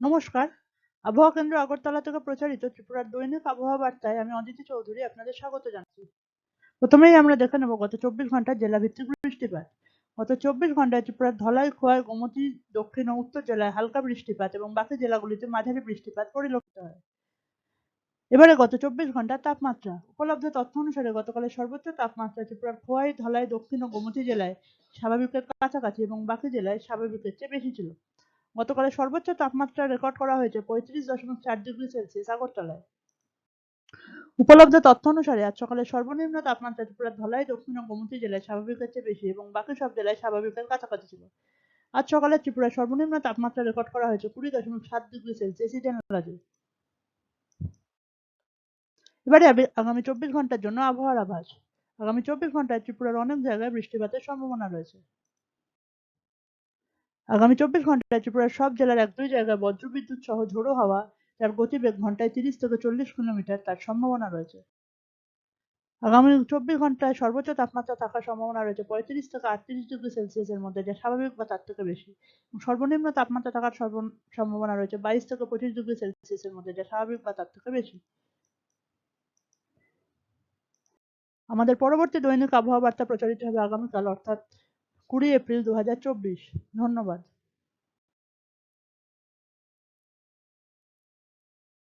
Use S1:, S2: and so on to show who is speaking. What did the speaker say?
S1: নমস্কার। আবহাওয়া কেন্দ্র আগরতলা থেকে প্রচারিত ত্রিপুরার দৈনিক আবহাওয়া বার্তায় আমি অদিতি চৌধুরী আপনাদের স্বাগত জানাচ্ছি। প্রথমেই আমরা দেখে নেব গত চব্বিশ ঘণ্টার জেলা ভিত্তিক বৃষ্টিপাত। গত চব্বিশ ঘন্টায় ত্রিপুরার ধলাই, খোয়াই, গোমতী, দক্ষিণ ও উত্তর জেলায় হালকা বৃষ্টিপাত এবং বাকি জেলাগুলিতে মাঝারি বৃষ্টিপাত পরিলক্ষিত হয়। এবারে গত চব্বিশ ঘণ্টার তাপমাত্রা, উপলব্ধ তথ্য অনুসারে গতকালের সর্বোচ্চ তাপমাত্রা ত্রিপুরার খোয়াই, ধলাই, দক্ষিণ ও গোমতী জেলায় স্বাভাবিকের কাছাকাছি এবং বাকি জেলায় স্বাভাবিকের চেয়ে বেশি ছিল। গতকালের সর্বোচ্চ তাপমাত্রা রেকর্ড করা হয়েছে পঁয়ত্রিশ দশমিক চার ডিগ্রি সেলসিয়াস আগরতলায়। উপলব্ধ তথ্য অনুসারে আজ সকালে সর্বনিম্ন তাপমাত্রা ত্রিপুরার ধলাই, দক্ষিণ ও গোমতী জেলায় স্বাভাবিকের চেয়ে বেশি এবং বাকি সব জেলায় স্বাভাবিকের কাছাকাছি ছিল। আজ সকালে ত্রিপুরার সর্বনিম্ন তাপমাত্রা রেকর্ড করা হয়েছে কুড়ি দশমিক সাত ডিগ্রি সেলসিয়াস ইডেন এবারে আগামী চব্বিশ ঘণ্টার জন্য আবহাওয়ার আভাস। আগামী চব্বিশ ঘন্টায় ত্রিপুরার অনেক জায়গায় বৃষ্টিপাতের সম্ভাবনা রয়েছে। আগামী চব্বিশ ঘন্টায় ত্রিপুরার সব জেলার এক দুই জায়গায় বজ্রবিদ্যুৎ সহ ঝোড়ো হাওয়া, যার গতিবেগ ঘন্টায় তিরিশ থেকে চল্লিশ কিলোমিটার, তার সম্ভাবনা রয়েছে। আগামী চব্বিশ ঘন্টায় সর্বোচ্চ তাপমাত্রা থাকার সম্ভাবনা রয়েছে পঁয়ত্রিশ থেকে আটত্রিশ ডিগ্রি সেলসিয়াসের মধ্যে, যা স্বাভাবিক বা তার থেকে বেশি। সর্বনিম্ন তাপমাত্রা থাকার সম্ভাবনা রয়েছে বাইশ থেকে পঁচিশ ডিগ্রি সেলসিয়াসের মধ্যে, যা স্বাভাবিক বা তার থেকে বেশি। আমাদের পরবর্তী দৈনিক আবহাওয়া বার্তা প্রচারিত হবে আগামীকাল, অর্থাৎ কুড়ি এপ্রিল দু হাজার চব্বিশ। ধন্যবাদ।